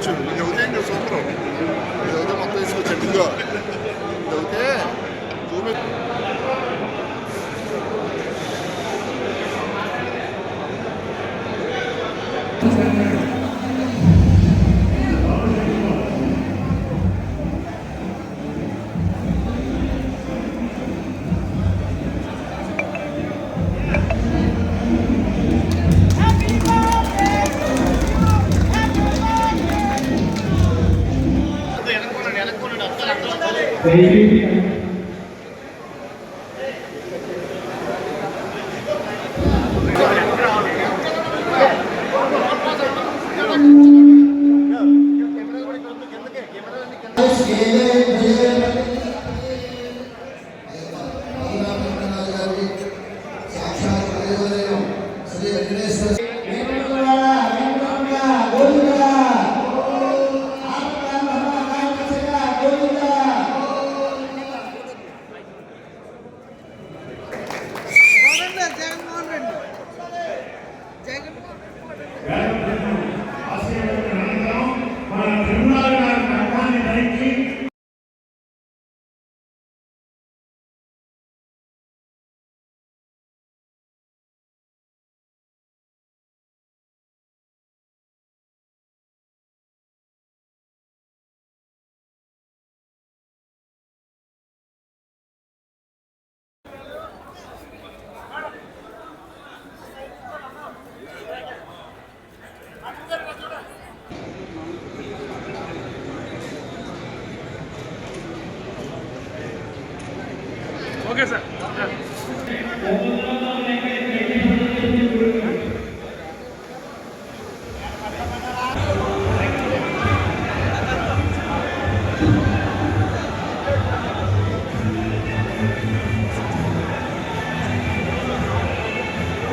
그렇지. 여대 교수 하더라. 여대 맡고 있으면 재밌다. 여대. 그러면. baby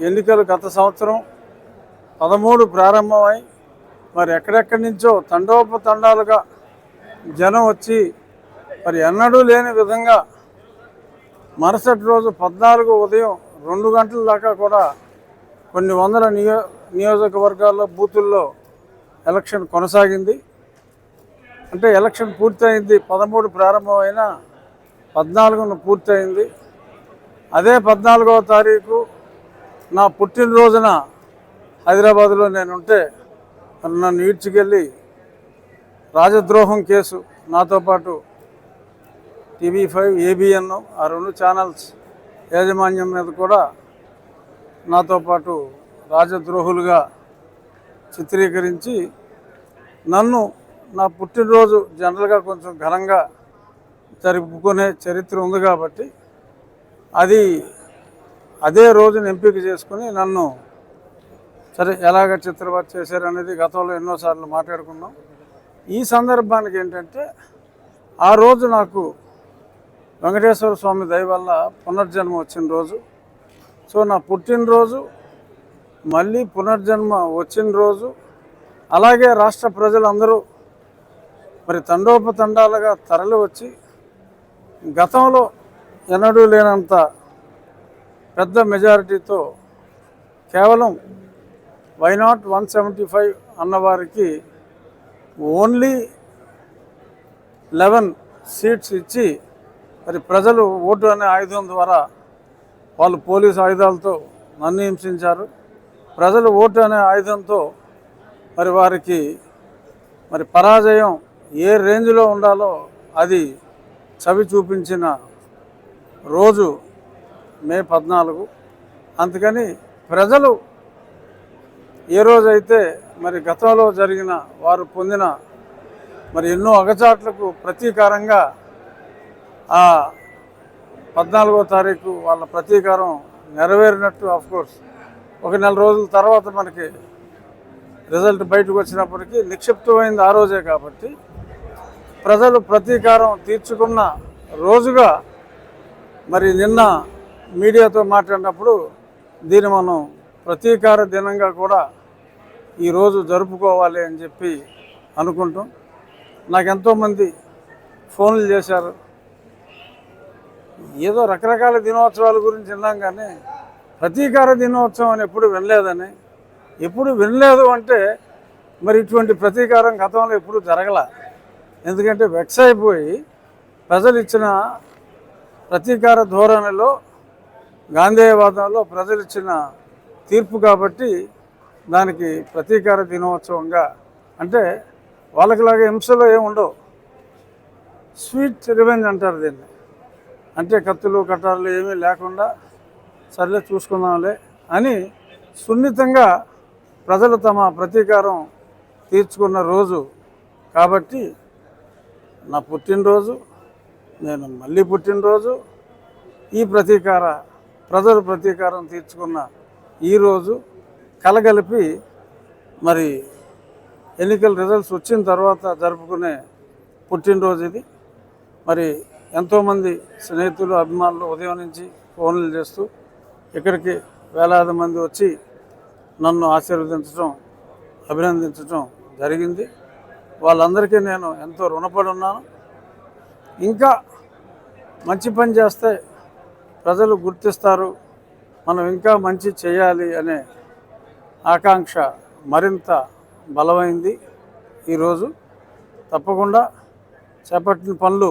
ఎన్నికలు గత సంవత్సరం పదమూడు ప్రారంభమై మరి ఎక్కడెక్కడి నుంచో తండోపతండాలుగా జనం వచ్చి మరి ఎన్నడూ లేని విధంగా మరుసటి రోజు పద్నాలుగు ఉదయం రెండు గంటల దాకా కూడా కొన్ని వందల నియో నియోజకవర్గాల్లో బూతుల్లో ఎలక్షన్ కొనసాగింది. అంటే ఎలక్షన్ పూర్తయింది పదమూడు ప్రారంభమైన పద్నాలుగున పూర్తయింది. అదే పద్నాలుగవ తారీఖు నా పుట్టినరోజున హైదరాబాద్లో నేను ఉంటే నన్ను ఈడ్చుకెళ్ళి రాజద్రోహం కేసు నాతో పాటు టీవీ ఫైవ్ ఏబిఎన్ ఆ రెండు ఛానల్స్ యాజమాన్యం మీద కూడా నాతో పాటు రాజద్రోహులుగా చిత్రీకరించి నన్ను నా పుట్టినరోజు జనరల్గా కొంచెం ఘనంగా జరుపుకునే చరిత్ర ఉంది కాబట్టి అది అదే రోజున ఎంపిక చేసుకుని నన్ను సరే ఎలాగ చిత్రవత చేశారనేది గతంలో ఎన్నోసార్లు మాట్లాడుకున్నాం. ఈ సందర్భానికి ఏంటంటే ఆ రోజు నాకు వెంకటేశ్వర స్వామి దయ వల్ల పునర్జన్మ వచ్చిన రోజు. సో నా పుట్టినరోజు మళ్ళీ పునర్జన్మ వచ్చిన రోజు అలాగే రాష్ట్ర ప్రజలందరూ మరి తండోపతండాలుగా తరలి వచ్చి గతంలో ఎన్నడూ లేనంత పెద్ద మెజారిటీతో కేవలం why not one seventy five అన్నవారికి only eleven seats ఇచ్చి మరి ప్రజలు ఓటు అనే ఆయుధం ద్వారా వాళ్ళు పోలీసు ఆయుధాలతో నన్ను హింసించారు. ప్రజలు ఓటు అనే ఆయుధంతో మరి వారికి మరి పరాజయం ఏ రేంజ్లో ఉండాలో అది చవి చూపించిన రోజు మే పద్నాలుగు. అందుకని ప్రజలు ఏ రోజైతే మరి గతంలో జరిగిన వారు పొందిన మరి ఎన్నో అగచాట్లకు ప్రతీకారంగా ఆ పద్నాలుగో తారీఖు వాళ్ళ ప్రతీకారం నెరవేరినట్టు కోర్స్ ఒక నెల రోజుల తర్వాత మనకి రిజల్ట్ బయటకు వచ్చినప్పటికీ నిక్షిప్తమైంది ఆ రోజే కాబట్టి ప్రజలు ప్రతీకారం తీర్చుకున్న రోజుగా మరి నిన్న మీడియాతో మాట్లాడినప్పుడు దీన్ని మనం ప్రతీకార దినంగా కూడా ఈరోజు జరుపుకోవాలి అని చెప్పి అనుకుంటాం. నాకు ఎంతోమంది ఫోన్లు చేశారు. ఏదో రకరకాల దినోత్సవాల గురించి విన్నాం కానీ ప్రతీకార దినోత్సవం అని ఎప్పుడు వినలేదని. ఎప్పుడు వినలేదు అంటే మరి ఇటువంటి ప్రతీకారం గతంలో ఎప్పుడు జరగల. ఎందుకంటే వెక్స్ అయిపోయి ప్రజలు ఇచ్చిన ప్రతీకార ధోరణిలో గాంధేయవాదంలో ప్రజలు ఇచ్చిన తీర్పు కాబట్టి దానికి ప్రతీకార దినోత్సవంగా అంటే వాళ్ళకిలాగా హింసలో ఏమి ఉండవు. స్వీట్ రివెంజ్ అంటారు దీన్ని. అంటే కత్తులు కట్టాలు ఏమీ లేకుండా సర్లే చూసుకుందాంలే అని సున్నితంగా ప్రజలు తమ ప్రతీకారం తీర్చుకున్న రోజు కాబట్టి నా పుట్టినరోజు నేను మళ్ళీ పుట్టినరోజు ఈ ప్రతీకార ప్రజలు ప్రతీకారం తీర్చుకున్న ఈరోజు కలగలిపి మరి ఎన్నికల రిజల్ట్స్ వచ్చిన తర్వాత జరుపుకునే పుట్టినరోజు ఇది. మరి ఎంతోమంది స్నేహితులు అభిమానులు ఉదయం నుంచి ఫోన్లు చేస్తూ ఇక్కడికి వేలాది మంది వచ్చి నన్ను ఆశీర్వదించడం అభినందించడం జరిగింది. వాళ్ళందరికీ నేను ఎంతో రుణపడి ఉన్నాను. ఇంకా మంచి పని చేస్తే ప్రజలు గుర్తిస్తారు. మనం ఇంకా మంచి చేయాలి అనే ఆకాంక్ష మరింత బలమైంది. ఈరోజు తప్పకుండా చేపట్టిన పనులు